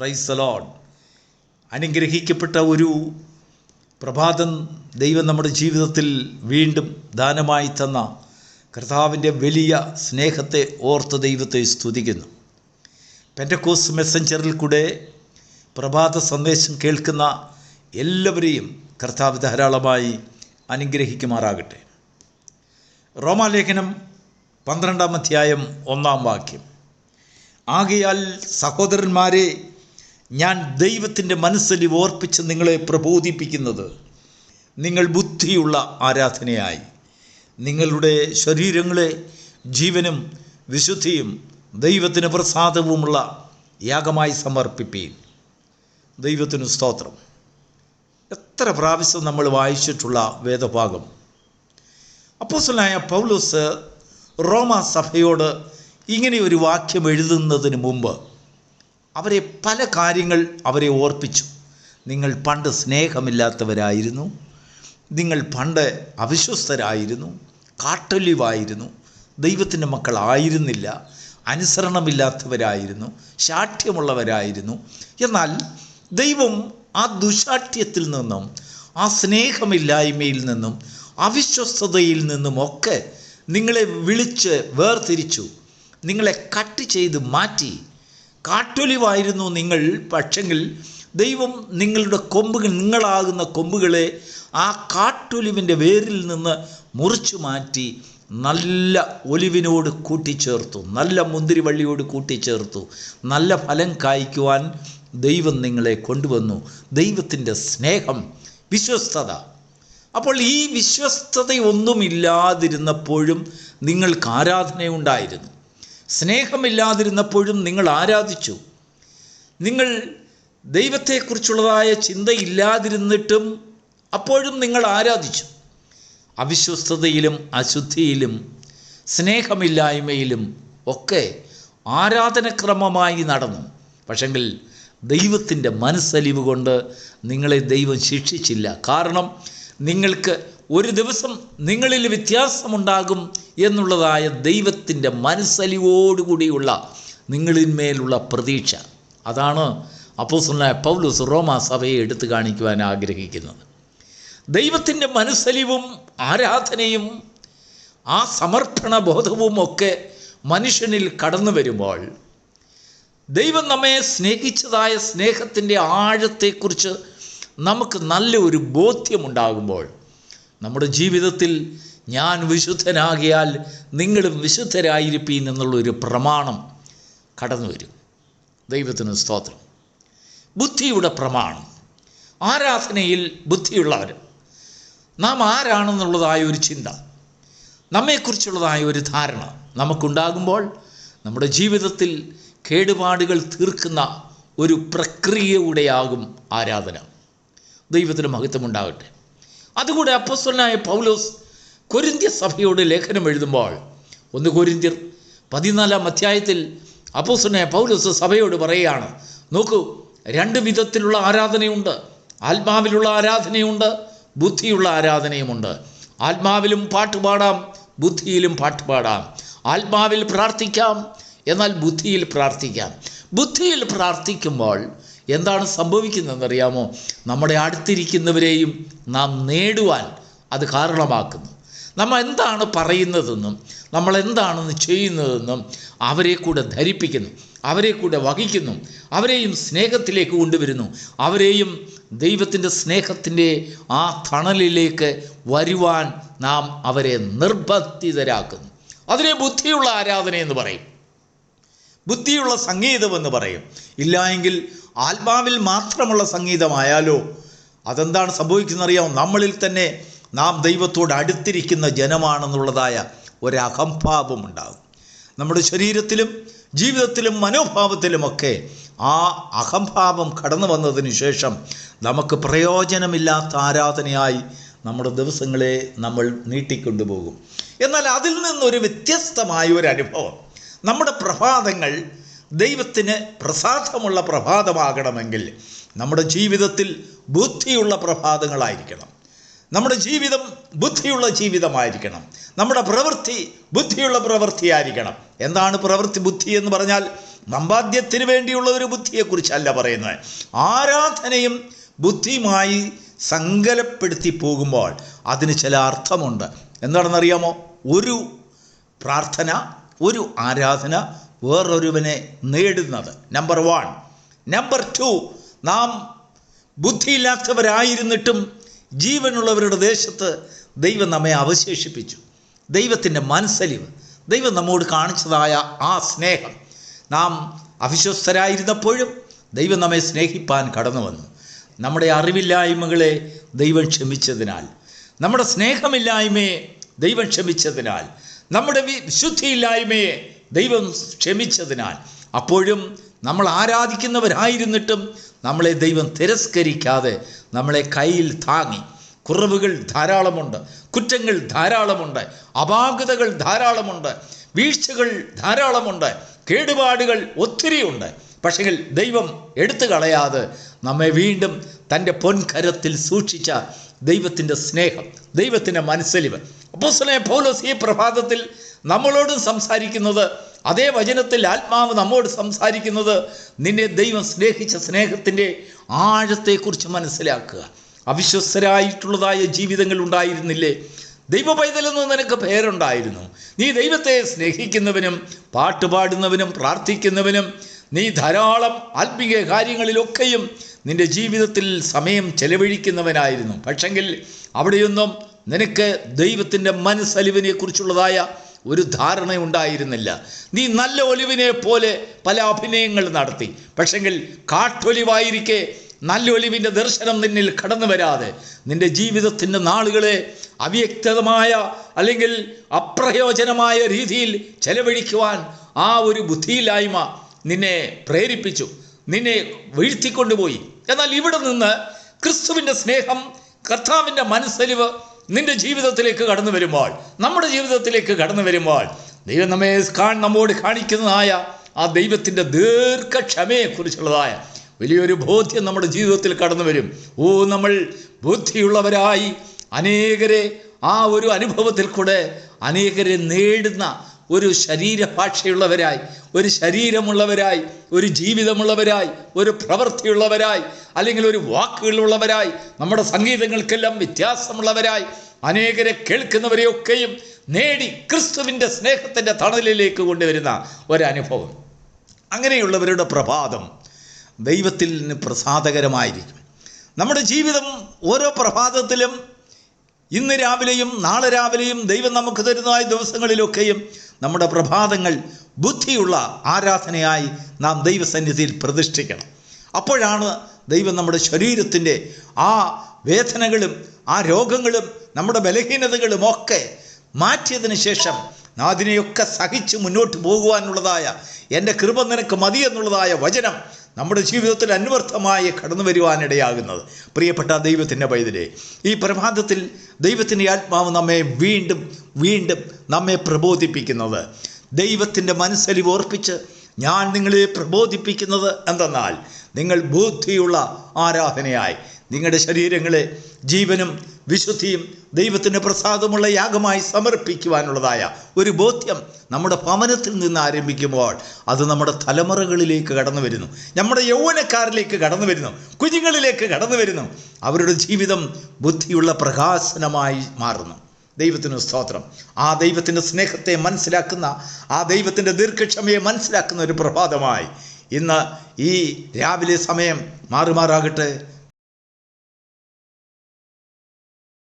Price load. അനുഗ്രഹിക്കപ്പെട്ട ഒരു പ്രഭാതം ദൈവം നമ്മുടെ ജീവിതത്തിൽ വീണ്ടും ദാനമായി തന്ന കർത്താവിന്റെ വലിയ സ്നേഹത്തെ ഓർത്ത് ദൈവത്തെ സ്തുതിക്കുന്നു. പെന്റക്കോസ് മെസ്സഞ്ചറിൽ കൂടെ പ്രഭാത സന്ദേശം കേൾക്കുന്ന എല്ലാവരെയും കർത്താവ് ധാരാളമായി അനുഗ്രഹിക്കുമാറാകട്ടെ. റോമാലേഖനം പന്ത്രണ്ടാം അധ്യായം ഒന്നാം വാക്യം. ആകയാൽ സഹോദരന്മാരെ ഞാൻ ദൈവത്തിന്റെ മനസ്സിൽ ഓർപ്പിച്ച് നിങ്ങളെ പ്രബോധിപ്പിക്കുന്നത് നിങ്ങൾ ബുദ്ധിയുള്ള ആരാധനയായി. നിങ്ങളുടെ ശരീരങ്ങളെ ജീവനും വിശുദ്ധിയും ദൈവത്തിന് പ്രസാദവുമുള്ള യാഗമായി സമർപ്പിപ്പീൻ. ദൈവത്തിനു സ്തോത്രം. എത്ര പ്രാവശ്യം നമ്മൾ വായിച്ചിട്ടുള്ള വേദഭാഗം. അപ്പോസലായ പൗലോസ് റോമാ സഭയോട് ഇങ്ങനെ ഒരു വാക്യം എഴുതുന്നതിന് മുമ്പ് അവരെ പല കാര്യങ്ങൾ അവരെ ഓർപ്പിച്ചു. നിങ്ങൾ പണ്ട് സ്നേഹമില്ലാത്തവരായിരുന്നു. നിങ്ങൾ പണ്ട് അവിശ്വസ്തരായിരുന്നു. കാട്ടൊലിവായിരുന്നു. ദൈവത്തിന്റെ മക്കളായിരുന്നില്ല അനുസരണമില്ലാത്തവരായിരുന്നു. ശാഠ്യമുള്ളവരായിരുന്നു. എന്നാൽ ദൈവം ആ ദുശാഠ്യത്തിൽ നിന്നും ആ സ്നേഹമില്ലായ്മയിൽ നിന്നും അവിശ്വസ്തതയിൽ നിന്നുമൊക്കെ നിങ്ങളെ വിളിച്ച് വേർതിരിച്ചു. നിങ്ങളെ കട്ട് ചെയ്ത് മാറ്റി. കാട്ടൊലിവായിരുന്നു നിങ്ങൾ പക്ഷെങ്കിൽ ദൈവം നിങ്ങളുടെ കൊമ്പുകൾ നിങ്ങളാകുന്ന കൊമ്പുകളെ ആ കാട്ടൊലിവിന്റെ വേരിൽ നിന്ന് മുറിച്ചു മാറ്റി നല്ല ഒലിവിനോട് കൂട്ടിച്ചേർത്തു നല്ല മുന്തിരിവള്ളിയോട് കൂട്ടിച്ചേർത്തു നല്ല ഫലം കായ്ക്കുവാൻ ദൈവം നിങ്ങളെ കൊണ്ടുവന്നു. ദൈവത്തിന്റെ സ്നേഹം വിശ്വസ്തത. അപ്പോൾ ഈ വിശ്വസ്തതയൊന്നുമില്ലാതിരുന്നപ്പോഴും നിങ്ങൾക്ക് ആരാധനയുണ്ടായിരുന്നു? സ്നേഹമില്ലാതിരുന്നപ്പോഴും നിങ്ങൾ ആരാധിച്ചു. നിങ്ങൾ ദൈവത്തെക്കുറിച്ചുള്ളതായ ചിന്തയില്ലാതിരുന്നിട്ടും അപ്പോഴും നിങ്ങൾ ആരാധിച്ചു. അവിശ്വസ്തതയിലും അശുദ്ധിയിലും സ്നേഹമില്ലായ്മയിലും ഒക്കെ ആരാധനക്രമമായി നടന്നു. പക്ഷെങ്കിൽ ദൈവത്തിന്റെ മനസ്സലിവ് കൊണ്ട് നിങ്ങളെ ദൈവം ശിക്ഷിച്ചില്ല. കാരണം നിങ്ങൾക്ക് ഒരു ദിവസം നിങ്ങളിൽ വ്യത്യാസമുണ്ടാകും എന്നുള്ളതായ ദൈവത്തിന്റെ മനസ്സലിവോടുകൂടിയുള്ള നിങ്ങളിന്മേലുള്ള പ്രതീക്ഷ. അതാണ് അപ്പോസലായ പൗലോസ് റോമാ സഭയെ എടുത്തു കാണിക്കുവാൻ ആഗ്രഹിക്കുന്നത്. ദൈവത്തിന്റെ മനസ്സലിവും ആരാധനയും ആ സമർപ്പണ ബോധവും ഒക്കെ മനുഷ്യനിൽ കടന്നു വരുമ്പോൾ ദൈവം നമ്മെ സ്നേഹിച്ചതായ സ്നേഹത്തിന്റെ ആഴത്തെക്കുറിച്ച് നമുക്ക് നല്ല ഒരു ബോധ്യമുണ്ടാകുമ്പോൾ നമ്മുടെ ജീവിതത്തിൽ ഞാൻ വിശുദ്ധനാകിയാൽ നിങ്ങളും വിശുദ്ധരായിരിപ്പീൻ എന്നുള്ളൊരു പ്രമാണം കടന്നു വരും. ദൈവത്തിന് സ്തോത്രം. ബുദ്ധിയുടെ പ്രമാണം. ആരാധനയിൽ ബുദ്ധിയുള്ളവർ. നാം ആരാണെന്നുള്ളതായ ഒരു ചിന്ത. നമ്മെക്കുറിച്ചുള്ളതായ ഒരു ധാരണ നമുക്കുണ്ടാകുമ്പോൾ നമ്മുടെ ജീവിതത്തിൽ കേടുപാടുകൾ തീർക്കുന്ന ഒരു പ്രക്രിയയുടെയാകും ആരാധന. ദൈവത്തിന് മഹത്വമുണ്ടാകട്ടെ. അതുകൂടെ അപ്പസ്വലനായ പൗലോസ് കൊരിന്ത്യ സഭയോട് ലേഖനം എഴുതുമ്പോൾ ഒന്ന് കൊരിന്ത്യർ പതിനാലാം അധ്യായത്തിൽ അപ്പസ്വലനായ പൗലോസ് സഭയോട് പറയുകയാണ് നോക്കൂ രണ്ട് വിധത്തിലുള്ള ആരാധനയുണ്ട്. ആത്മാവിലുള്ള ആരാധനയുണ്ട് ബുദ്ധിയുള്ള ആരാധനയുമുണ്ട്. ആത്മാവിലും പാട്ടുപാടാം ബുദ്ധിയിലും പാട്ടുപാടാം ആത്മാവിൽ പ്രാർത്ഥിക്കാം എന്നാൽ ബുദ്ധിയിൽ പ്രാർത്ഥിക്കാം. ബുദ്ധിയിൽ പ്രാർത്ഥിക്കുമ്പോൾ എന്താണ് സംഭവിക്കുന്നതെന്നറിയാമോ? നമ്മുടെ അടുത്തിരിക്കുന്നവരെയും നാം നേടുവാൻ അത് കാരണമാക്കുന്നു. നമ്മൾ എന്താണ് പറയുന്നതെന്നും നമ്മൾ എന്താണെന്ന് ചെയ്യുന്നതെന്നും അവരെ കൂടെ ധരിപ്പിക്കുന്നു അവരെ കൂടെ വഹിക്കുന്നു അവരെയും സ്നേഹത്തിലേക്ക് കൊണ്ടുവരുന്നു അവരെയും ദൈവത്തിന്റെ സ്നേഹത്തിന്റെ ആ തണലിലേക്ക് വരുവാൻ നാം അവരെ നിർബന്ധിതരാക്കുന്നു. അതിനെ ബുദ്ധിയുള്ള ആരാധന എന്ന് പറയും. ബുദ്ധിയുള്ള സംഗീതമെന്ന് പറയും. ഇല്ലായെങ്കിൽ ആത്മാവിൽ മാത്രമുള്ള സംഗീതമായാലോ അതെന്താണ് സംഭവിക്കുന്നറിയാമോ? നമ്മളിൽ തന്നെ നാം ദൈവത്തോട് അടുത്തിരിക്കുന്ന ജനമാണെന്നുള്ളതായ ഒരഹംഭാവം ഉണ്ടാകും. നമ്മുടെ ശരീരത്തിലും ജീവിതത്തിലും മനോഭാവത്തിലുമൊക്കെ ആ അഹംഭാവം കടന്നു വന്നതിന് ശേഷം നമുക്ക് പ്രയോജനമില്ലാത്ത ആരാധനയായി നമ്മുടെ ദിവസങ്ങളെ നമ്മൾ നീട്ടിക്കൊണ്ടുപോകും. എന്നാൽ അതിൽ നിന്നൊരു വ്യത്യസ്തമായ ഒരു അനുഭവം. നമ്മുടെ പ്രഭാതങ്ങൾ ദൈവത്തിന് പ്രസാദമുള്ള പ്രഭാതമാകണമെങ്കിൽ നമ്മുടെ ജീവിതത്തിൽ ബുദ്ധിയുള്ള പ്രഭാതങ്ങളായിരിക്കണം. നമ്മുടെ ജീവിതം ബുദ്ധിയുള്ള ജീവിതമായിരിക്കണം. നമ്മുടെ പ്രവൃത്തി ബുദ്ധിയുള്ള പ്രവൃത്തിയായിരിക്കണം. എന്താണ് പ്രവൃത്തി ബുദ്ധി എന്ന് പറഞ്ഞാൽ? സമ്പാദ്യത്തിന് വേണ്ടിയുള്ള ഒരു ബുദ്ധിയെക്കുറിച്ചല്ല പറയുന്നത്. ആരാധനയും ബുദ്ധിയുമായി സങ്കലപ്പെടുത്തി പോകുമ്പോൾ അതിന് ചില അർത്ഥമുണ്ട്. എന്താണെന്നറിയാമോ? ഒരു പ്രാർത്ഥന ഒരു ആരാധന വേറൊരുവനെ നേടുന്നത്. നമ്പർ വൺ നമ്പർ ടു നാം ബുദ്ധിയില്ലാത്തവരായിരുന്നിട്ടും ജീവനുള്ളവരുടെ ദേശത്ത് ദൈവം നമ്മെ അവശേഷിപ്പിച്ചു. ദൈവത്തിന്റെ മനസ്സലിവ് ദൈവം നമ്മോട് കാണിച്ചതായ ആ സ്നേഹം. നാം അവിശ്വസ്തരായിരുന്നപ്പോഴും ദൈവം നമ്മെ സ്നേഹിപ്പാൻ കടന്നു വന്നു. നമ്മുടെ അറിവില്ലായ്മകളെ ദൈവം ക്ഷമിച്ചതിനാൽ നമ്മുടെ സ്നേഹമില്ലായ്മയെ ദൈവം ക്ഷമിച്ചതിനാൽ നമ്മുടെ വിശുദ്ധിയില്ലായ്മയെ ദൈവം ക്ഷമിച്ചതിനാൽ അപ്പോഴും നമ്മൾ ആരാധിക്കുന്നവരായിരുന്നിട്ടും നമ്മളെ ദൈവം തിരസ്കരിക്കാതെ നമ്മളെ കയ്യിൽ താങ്ങി. കുറവുകൾ ധാരാളമുണ്ട് കുറ്റങ്ങൾ ധാരാളമുണ്ട് അപാകതകൾ ധാരാളമുണ്ട് വീഴ്ചകൾ ധാരാളമുണ്ട് കേടുപാടുകൾ ഒത്തിരിയുണ്ട്. പക്ഷേ ദൈവം എടുത്തു കളയാതെ നമ്മെ വീണ്ടും തന്റെ പൊൻകരത്തിൽ സൂക്ഷിച്ച ദൈവത്തിന്റെ സ്നേഹം ദൈവത്തിന്റെ മനസ്സലിവ്. അപ്പോസ്തലനായ പൗലോസ് ഈ പ്രഭാതത്തിൽ നമ്മളോട് സംസാരിക്കുന്നത് അതേ വചനത്തിൽ ആത്മാവ് നമ്മോട് സംസാരിക്കുന്നത് നിന്നെ ദൈവം സ്നേഹിച്ച സ്നേഹത്തിന്റെ ആഴത്തെക്കുറിച്ച് മനസ്സിലാക്കുക. അവിശ്വസ്തരായിട്ടുള്ളതായ ജീവിതങ്ങൾ ഉണ്ടായിരുന്നില്ലേ? ദൈവ പൈതലെന്ന് നിനക്ക് പേരുണ്ടായിരുന്നു. നീ ദൈവത്തെ സ്നേഹിക്കുന്നവനും പാട്ടുപാടുന്നവനും പ്രാർത്ഥിക്കുന്നവനും നീ ധാരാളം ആത്മീയ കാര്യങ്ങളിലൊക്കെയും നിന്റെ ജീവിതത്തിൽ സമയം ചെലവഴിക്കുന്നവനായിരുന്നു. പക്ഷെങ്കിൽ അവിടെയൊന്നും നിനക്ക് ദൈവത്തിന്റെ മനസ്സലിവിനെ കുറിച്ചുള്ളതായ ഒരു ധാരണ ഉണ്ടായിരുന്നില്ല നീ നല്ല ഒലിവിനെ പോലെ പല അഭിനയങ്ങൾ നടത്തി. പക്ഷെങ്കിൽ കാട്ടൊലിവായിരിക്കെ നല്ല ഒലിവിന്റെ ദർശനം നിന്നിൽ കടന്നു വരാതെ നിന്റെ ജീവിതത്തിന്റെ നാളുകളെ അവ്യക്തമായ അല്ലെങ്കിൽ അപ്രയോജനമായ രീതിയിൽ ചെലവഴിക്കുവാൻ ആ ഒരു ബുദ്ധിയില്ലായ്മ നിന്നെ പ്രേരിപ്പിച്ചു നിന്നെ വീഴ്ത്തിക്കൊണ്ടുപോയി. എന്നാൽ ഇവിടെ നിന്ന് ക്രിസ്തുവിന്റെ സ്നേഹം കർത്താവിന്റെ മനസ്സലിവ് നിന്റെ ജീവിതത്തിലേക്ക് കടന്നു വരുമ്പോൾ നമ്മുടെ ജീവിതത്തിലേക്ക് കടന്നു വരുമ്പോൾ ദൈവം നമ്മെ കാൺ നമ്മോട് കാണിക്കുന്നതായ ആ ദൈവത്തിന്റെ ദീർഘക്ഷമയെക്കുറിച്ചുള്ളതായ വലിയൊരു ബോധ്യം നമ്മുടെ ജീവിതത്തിൽ കടന്നു വരും. ഓ നമ്മൾ ബുദ്ധിയുള്ളവരായി അനേകരെ ആ ഒരു അനുഭവത്തിൽ കൂടെ അനേകരെ നേടുന്ന ഒരു ശരീരഭാഷയുള്ളവരായി ഒരു ശരീരമുള്ളവരായി ഒരു ജീവിതമുള്ളവരായി ഒരു പ്രവൃത്തിയുള്ളവരായി അല്ലെങ്കിൽ ഒരു വാക്കുകളുള്ളവരായി നമ്മുടെ സംഗീതങ്ങൾക്കെല്ലാം വ്യത്യാസമുള്ളവരായി അനേകരെ കേൾക്കുന്നവരെയൊക്കെയും നേടി ക്രിസ്തുവിന്റെ സ്നേഹത്തിന്റെ തണലിലേക്ക് കൊണ്ടുവരുന്ന ഒരനുഭവം. അങ്ങനെയുള്ളവരുടെ പ്രഭാതം ദൈവത്തിൽ നിന്ന് പ്രസാദകരമായിരിക്കും. നമ്മുടെ ജീവിതം ഓരോ പ്രഭാതത്തിലും ഇന്ന് രാവിലെയും നാളെ രാവിലെയും ദൈവം നമുക്ക് തരുന്നതായ ദിവസങ്ങളിലൊക്കെയും നമ്മുടെ പ്രഭാതങ്ങൾ ബുദ്ധിയുള്ള ആരാധനയായി നാം ദൈവസന്നിധിയിൽ പ്രതിഷ്ഠിക്കണം. അപ്പോഴാണ് ദൈവം നമ്മുടെ ശരീരത്തിന്റെ ആ വേദനകളും ആ രോഗങ്ങളും നമ്മുടെ ബലഹീനതകളും ഒക്കെ മാറ്റിയതിന് ശേഷം അതിനെയൊക്കെ സഹിച്ച് മുന്നോട്ട് പോകുവാനുള്ളതായ എന്റെ കൃപ നിനക്ക് മതി എന്നുള്ളതായ വചനം നമ്മുടെ ജീവിതത്തിൽ അന്വർത്ഥമായി കടന്നു വരുവാനിടയാകുന്നത്. പ്രിയപ്പെട്ട ദൈവത്തിന്റെ പൈതലേ ഈ പ്രഭാതത്തിൽ ദൈവത്തിന്റെ ആത്മാവ് നമ്മെ വീണ്ടും വീണ്ടും നമ്മെ പ്രബോധിപ്പിക്കുന്നത്. ദൈവത്തിന്റെ മനസ്സലിവ് ഓർപ്പിച്ച് ഞാൻ നിങ്ങളെ പ്രബോധിപ്പിക്കുന്നത് എന്തെന്നാൽ നിങ്ങൾ ബുദ്ധിയുള്ള ആരാധനയായി. നിങ്ങളുടെ ശരീരങ്ങളെ ജീവനും വിശുദ്ധിയും ദൈവത്തിന് പ്രസാദമുള്ള യാഗമായി സമർപ്പിക്കുവാനുള്ളതായ ഒരു ബോധ്യം നമ്മുടെ ഭവനത്തിൽ നിന്ന് ആരംഭിക്കുമ്പോൾ അത് നമ്മുടെ തലമുറകളിലേക്ക് കടന്നു വരുന്നു. നമ്മുടെ യൗവനക്കാരിലേക്ക് കടന്നു വരുന്നു. കുഞ്ഞുങ്ങളിലേക്ക് കടന്നു വരുന്നു. അവരുടെ ജീവിതം ബുദ്ധിയുള്ള പ്രകാശനമായി മാറുന്നു. ദൈവത്തിന് സ്തോത്രം. ആ ദൈവത്തിന്റെ സ്നേഹത്തെ മനസ്സിലാക്കുന്ന ആ ദൈവത്തിന്റെ ദീർഘക്ഷമയെ മനസ്സിലാക്കുന്ന ഒരു പ്രഭാതമായി ഇന്ന് ഈ രാവിലെ സമയം മാറുമാറാകട്ടെ.